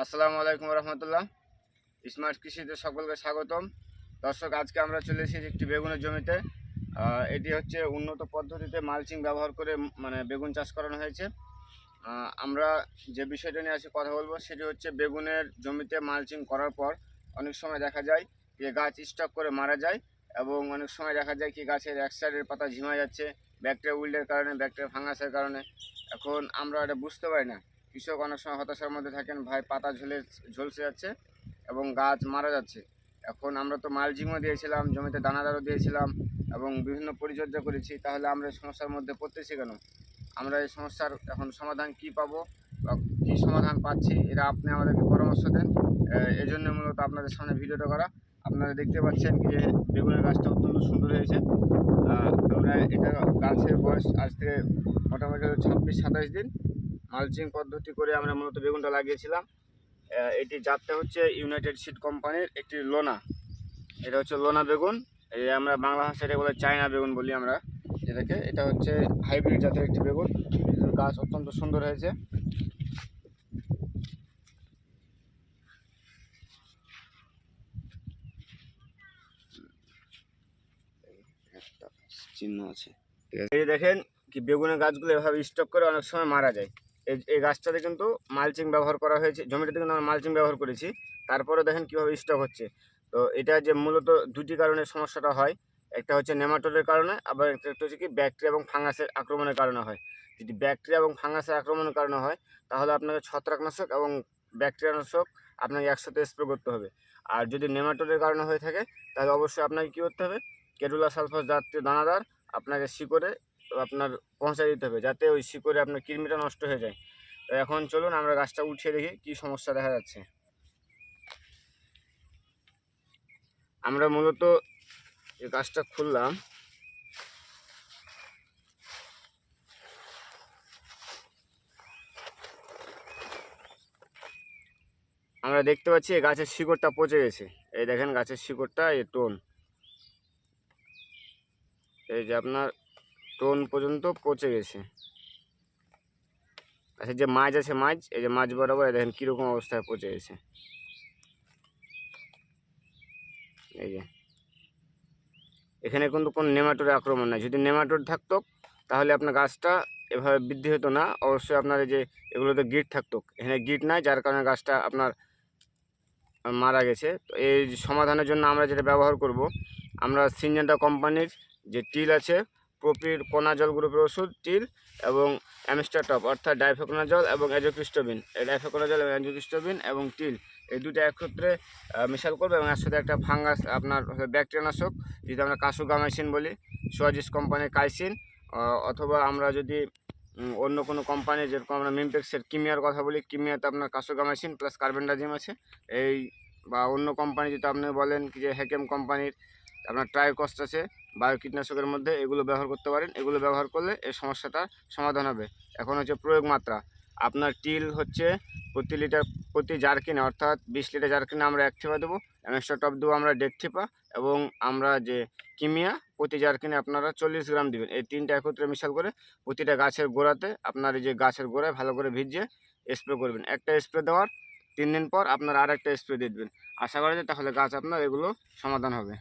আসসালামু আলাইকুম রহমতুল্লাহ। স্মার্ট কৃষিতে সকলকে স্বাগতম। দর্শক, আজকে আমরা চলে এসেছি একটি বেগুনের জমিতে। এটি হচ্ছে উন্নত পদ্ধতিতে মালচিং ব্যবহার করে মানে বেগুন চাষ করানো হয়েছে। আমরা যে বিষয়টা নিয়ে আজকে কথা বলব, সেটি হচ্ছে বেগুনের জমিতে মালচিং করার পর অনেক সময় দেখা যায় যে গাছ স্টক করে মারা যায় এবং অনেক সময় দেখা যায় কি গাছের এক সাইডের পাতা ঝিমা যাচ্ছে, ব্যাকটেরিয়া উইল্ডের কারণে, ব্যাকটেরিয়া ফাঙ্গাসের কারণে। এখন আমরা এটা বুঝতে পারি না। কৃষক অনেক সময় হতাশার মধ্যে থাকেন ভাই পাতা ঝুলে ঝলসে যাচ্ছে এবং গাছ মারা যাচ্ছে। এখন আমরা তো মালচিংও দিয়েছিলাম জমিতে দানাদারও দিয়েছিলাম এবং বিভিন্ন পরিচর্যা করেছি তাহলে আমরা এই সমস্যার মধ্যে পড়তেছি কেন? আমরা এই সমস্যার এখন সমাধান কি পাবো বা কী সমাধান পাচ্ছি এটা আপনি আমাদেরকে পরামর্শ দেন। আহ, এই জন্য মূলত আপনাদের সামনে ভিডিওটা করা। আপনারা দেখতে পাচ্ছেন যে বেগুনের গাছটা অত্যন্ত সুন্দর হয়েছে। আমরা এটা গাছের বয়স আজ থেকে মোটামুটি ছাব্বিশ সাতাশ দিন। মালচিং পদ্ধতি করে আমরা মূলত বেগুনটা লাগিয়েছিলাম। এটি জাতটা হচ্ছে ইউনাইটেড সিড কোম্পানির একটি লোনা। এটা হচ্ছে লোনা বেগুন। এই আমরা বাংলা ভাষায় এটা বলে চায়না বেগুন বলি আমরা। যেটাকে এটা হচ্ছে হাইব্রিড জাতের একটি বেগুন। গাছ অত্যন্ত সুন্দর হয়েছে। চিহ্ন আছে। এই দেখেন কি বেগুনের গাছগুলো এভাবে স্টক করে অনেক সময় মারা যায়। এই গাছটাতে কিন্তু মালচিং ব্যবহার করা হয়েছে। জমিটাতে কিন্তু আমরা মালচিং ব্যবহার করেছি। তারপরে দেখেন কীভাবে স্টক হচ্ছে। তো এটা যে মূলত দুটি কারণে সমস্যাটা হয়। একটা হচ্ছে নেমাটোডের কারণে, আবার একটা একটা হচ্ছে কি ব্যাকটেরিয়া এবং ফাঙ্গাসের আক্রমণের কারণে হয়। যদি ব্যাকটেরিয়া এবং ফাঙ্গাসের আক্রমণের কারণে হয়, তাহলে আপনাকে ছত্রাকনাশক এবং ব্যাকটেরিয়ানাশক আপনাকে একসাথে স্প্রে করতে হবে। আর যদি নেমাটোডের কারণে হয়ে থাকে, তাহলে অবশ্যই আপনাকে কী করতে হবে? কেডুলা সালফাস জাতীয় দানাদার আপনাকে শিকড়ে আপনার পৌঁছে দিতে হবে, যাতে ওই শিকড়ে আপনার কৃমিটা নষ্ট হয়ে যায়। তো এখন চলুন আমরা গাছটা উঠিয়ে দেখি কী সমস্যা দেখা যাচ্ছে। আমরা মূলত এই গাছটা খুললাম। আমরা দেখতে পাচ্ছি এই গাছের শিকড়টা পচে গেছে। এই দেখেন গাছের শিকড়টা, এই টোন। এই যে আপনার টোন পর্যন্ত পচে গেছে। আচ্ছা যে মাছ আছে মাছ, এই যে মাছ বরাবর দেখেন কীরকম অবস্থায় পচে গেছে। এই যে। এখানে কিন্তু কোনো নেমাটোর আক্রমণ নাই। যদি নেমাটোর থাকতো, তাহলে আপনার গাছটা এভাবে বৃদ্ধি হতো না। অবশ্যই আপনার এই যে এগুলোতে গিট থাকতো। এখানে গিট নাই, যার কারণে গাছটা আপনার মারা গেছে। তো এই সমাধানের জন্য আমরা যেটা ব্যবহার করব, আমরা সিনজেন্টা কোম্পানির যে টিল আছে প্রপির কোনাজল গ্রুপের ওষুধ টিল এবং অ্যামস্টারটপ অর্থাৎ ডাইফেকোনাজল এবং অ্যাজোক্রিস্টোবিন। এই ডাইফেকোনাজল এবং অ্যাজোক্রিস্টোবিন এবং টিল, এই দুটো একত্রে মিশাল করবে এবং এর সাথে একটা ফাঙ্গাস, আপনার ব্যাকটেরিয়ানাশক, যদি আমরা কাসুগামাইসিন বলি, সোয়াজিস কোম্পানির কাইসিন অথবা আমরা যদি অন্য কোনো কোম্পানি, যেরকম আমরা মিমপেক্সের কিমিয়ার কথা বলি, কিমিয়াতে আপনার কাসুগামাইসিন প্লাস কার্বেন্ডাজিম আছে। এই বা অন্য কোম্পানি যদি আপনি বলেন যে হেকেম কোম্পানির, আপনার ট্রাইকস্ট আছে বায়ো কীটনাশকের মধ্যে এগুলো ব্যবহার করতে পারেন। এগুলো ব্যবহার করলে এই সমস্যাটার সমাধান হবে। এখন হচ্ছে প্রয়োগ মাত্রা। আপনার টিল হচ্ছে প্রতি লিটার প্রতি জারকিনে, অর্থাৎ বিশ লিটার জারকিনে আমরা এক ঠিপা দেবো। এক্সট্রা টপ দেবো আমরা দেড় ঠিপা এবং আমরা যে কিমিয়া, প্রতি জারকিনে আপনারা চল্লিশ গ্রাম দিবেন। এই তিনটা একত্রে মিশাল করে প্রতিটা গাছের গোড়াতে আপনার এই যে গাছের গোড়ায় ভালো করে ভিজিয়ে স্প্রে করবেন। একটা স্প্রে দেওয়ার তিন দিন পর আপনার আর একটা স্প্রে দিয়ে দেবেন। আশা করা যায় তাহলে গাছ আপনার এগুলো সমাধান হবে।